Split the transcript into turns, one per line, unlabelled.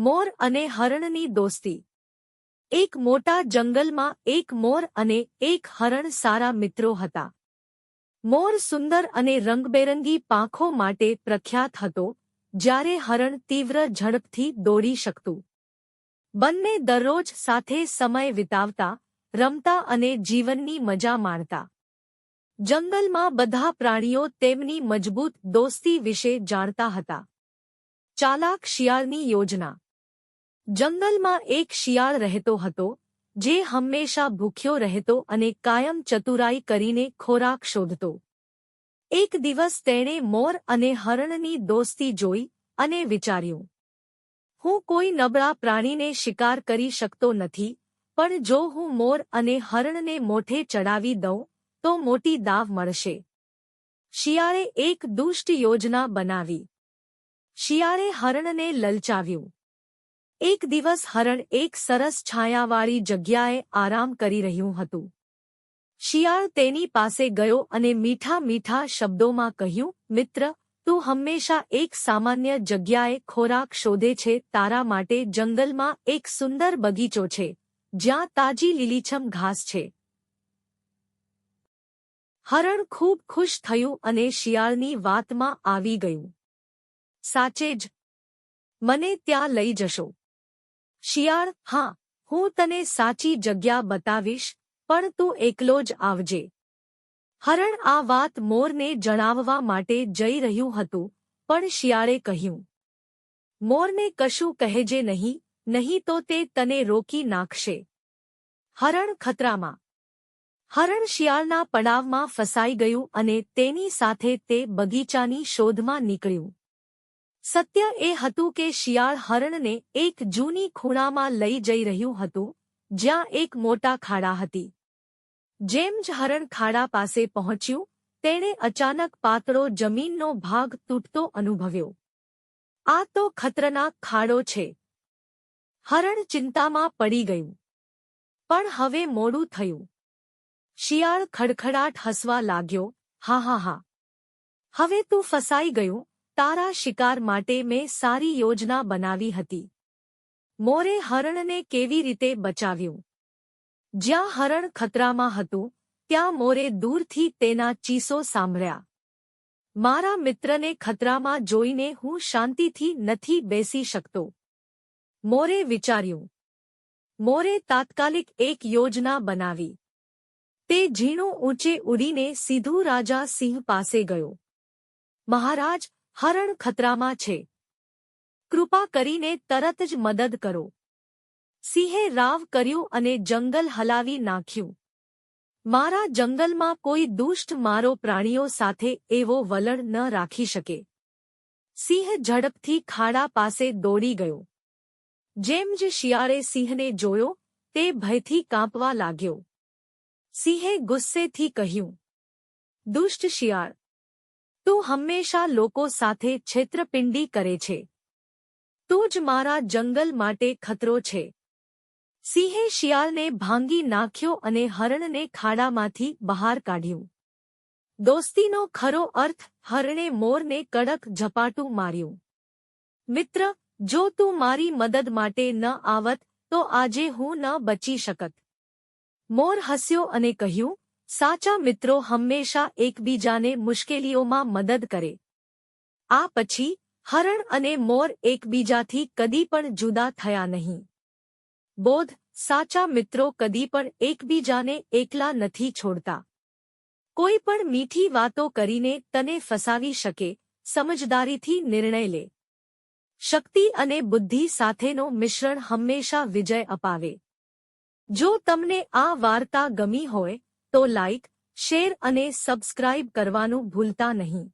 મોર અને હરણની દોસ્તી. એક મોટા જંગલમાં એક મોર અને એક હરણ સારા મિત્રો હતા. મોર સુંદર અને રંગબેરંગી પાંખો માટે પ્રખ્યાત હતો, જ્યારે હરણ તીવ્ર ઝડપથી દોડી શકતું. બંને દરરોજ સાથે સમય વિતાવતા, રમતા અને જીવનની મજા માણતા. જંગલમાં બધા પ્રાણીઓ તેમની મજબૂત દોસ્તી વિશે જાણતા હતા. ચાલાક શિયાળની યોજના. જંગલમાં એક શિયાળ રહેતો હતો, જે હંમેશા ભૂખ્યો રહેતો અને કાયમ ચતુરાઈ કરીને ખોરાક શોધતો. એક દિવસ તેણે મોર અને હરણની દોસ્તી જોઈ અને વિચાર્યું, હું કોઈ નબળા પ્રાણીને શિકાર કરી શકતો નથી, પણ જો હું મોર અને હરણને મોઠે ચડાવી દઉં, તો મોટી દાવ મળશે. શિયાળે એક દુષ્ટ યોજના બનાવી. શિયાળે હરણને લલચાવ્યું. એક દિવસ હરણ એક સરસ છાયાવાળી જગ્યાએ આરામ કરી રહ્યું હતું. શિયાળ તેની પાસે ગયો અને મીઠા મીઠા શબ્દોમાં કહ્યું, મિત્ર, તું હંમેશા એક સામાન્ય જગ્યાએ ખોરાક શોધે છે, તારા માટે જંગલમાં એક સુંદર બગીચો છે, જ્યાં તાજી લીલીછમ ઘાસ છે હરણ ખૂબ ખુશ થયું અને શિયાળની વાતમાં આવી ગયું. સાચે જ. મને ત્યાં લઈ જશો. શિયાળ, હા, હું તને સાચી જગ્યા બતાવીશ, પણ તું એકલો જ આવજે. હરણ આ વાત મોરને જણાવવા માટે જઈ રહ્યું હતું, પણ શિયાળે કહ્યું, મોરને કશું કહેજે નહીં નહીં તો તે તને રોકી નાખશે. હરણ ખતરામાં, હરણ શિયાળના પડાવમાં ફસાઈ ગયું અને તેની સાથે તે બગીચાની શોધમાં નીકળ્યું. સત્ય એ હતું કે શિયાળ હરણને એક જૂની ખૂણામાં લઈ જઈ રહ્યું હતું, જ્યાં એક મોટા ખાડા હતી. જેમ જ હરણ ખાડા પાસે પહોંચ્યું, તેણે અચાનક પાતળો જમીનનો ભાગ તૂટતો અનુભવ્યો. આ તો ખતરનાક ખાડો છે. હરણ ચિંતામાં પડી ગયું. પણ હવે મોડું થયું. શિયાળ ખડખડાટ હસવા લાગ્યો, હા હા હા. હવે તું ફસાઈ ગયું તારા શિકાર માટે મેં સારી યોજના બનાવી હતી. મોરે હરણને કેવી રીતે બચાવ્યું? જ્યાં હરણ ખતરામાં હતું, ત્યાં મોરે દૂરથી તેના ચીસો સાંભળ્યા. મારા મિત્રને ખતરામાં જોઈને હું શાંતિથી નથી બેસી શકતો. મોરે વિચાર્યું. મોરે તાત્કાલિક એક યોજના બનાવી. તે ઝીણું ઊંચે ઉડીને સીધું રાજા સિંહ પાસે ગયો. મહારાજ હરણ ખતરામાં છે. કૃપા કરીને તરત જ મદદ કરો. સિંહે રાવ કર્યું અને જંગલ હલાવી નાખ્યું. મારા જંગલમાં કોઈ દુષ્ટ મારો પ્રાણીઓ સાથે એવો વલણ ન રાખી શકે. સિંહ ઝડપથી ખાડા પાસે દોડી ગયો. જેમ જ શિયાળે સિંહને જોયો, તે ભયથી કાંપવા લાગ્યો. સિંહે ગુસ્સેથી કહ્યું, દુષ્ટ શિયાળ તું હંમેશા લોકો સાથે છેતરપિંડી કરે છે. તું જ મારા જંગલ માટે ખતરો છે. સિંહે શિયાળને ભાંગી નાખ્યો અને હરણને ખાડામાંથી બહાર કાઢ્યું. દોસ્તીનો ખરો અર્થ હરણે મોરને કડક ઝપાટું માર્યું. મિત્ર, જો તું મારી મદદ માટે ન આવત તો આજે હું ન બચી શકત. મોર હસ્યો અને કહ્યું સાચા મિત્રો હંમેશા એકબીજાને મુશ્કેલીઓમાં મદદ કરે. આ પછી, હરણ અને મોર એકબીજાથી કદી પણ જુદા થયા નહીં. બોધ, સાચા મિત્રો કદી પણ એકબીજાને એકલા નથી છોડતા. કોઈ પણ મીઠી વાતો કરીને તને ફસાવી શકે, સમજદારીથી નિર્ણય લે. શક્તિ અને બુદ્ધિ સાથેનો મિશ્રણ હંમેશા વિજય અપાવે. જો તમને આ વાર્તા ગમી હોય તો લાઇક શેર અને સબસ્ક્રાઇબ કરવાનું ભૂલતા નહીં.